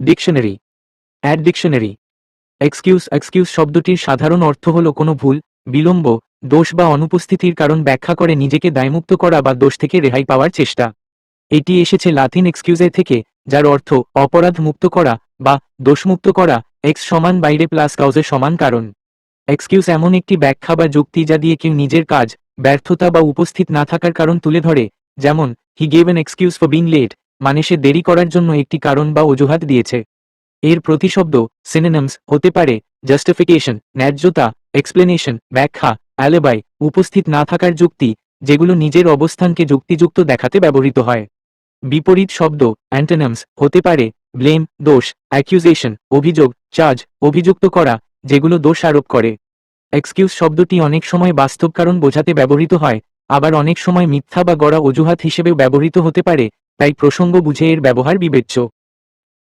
Dictionary add dictionary excuse excuse শব্দটির সাধারণ অর্থ হল কোনো ভুল, বিলম্ব, দোষ বা অনুপস্থিতির কারণ ব্যাখ্যা করে নিজেকে দায়মুক্ত করা বা দোষ থেকে রেহাই পাওয়ার চেষ্টা। এটি এসেছে লাতিন এক্সকিউজে থেকে, যার অর্থ অপরাধ মুক্ত করা বা দোষমুক্ত করা এক্স সমান বাইরে প্লাস কাউজের সমান কারণ। এক্সকিউজ এমন একটি ব্যাখ্যা বা যুক্তি যা দিয়ে কেউ নিজের কাজ, ব্যর্থতা বা উপস্থিত না থাকার কারণ তুলে ধরে, যেমন he gave an excuse for being late মানে সে দেরি করার জন্য একটি কারণ বা অজুহাত দিয়েছে। এর প্রতিশব্দ সিনেনামস হতে পারে জাস্টিফিকেশন ন্যায্যতা এক্সপ্লেনেশন ব্যাখ্যা অ্যালেবাই উপস্থিত না থাকার যুক্তি, যেগুলো নিজের অবস্থানকে যুক্তিযুক্ত দেখাতে ব্যবহৃত হয়। বিপরীত শব্দ অ্যান্টেনামস হতে পারে ব্লেম দোষ অ্যাকিউজেশন অভিযোগ চার্জ অভিযুক্ত করা, যেগুলো দোষ আরোপ করে। এক্সকিউজ শব্দটি অনেক সময় বাস্তব কারণ বোঝাতে ব্যবহৃত হয়, আবার অনেক সময় মিথ্যা বা গড়া অজুহাত হিসেবে ব্যবহৃত হতে পারে তাই প্রসঙ্গ বুঝে এর ব্যবহার বিবেচ্য।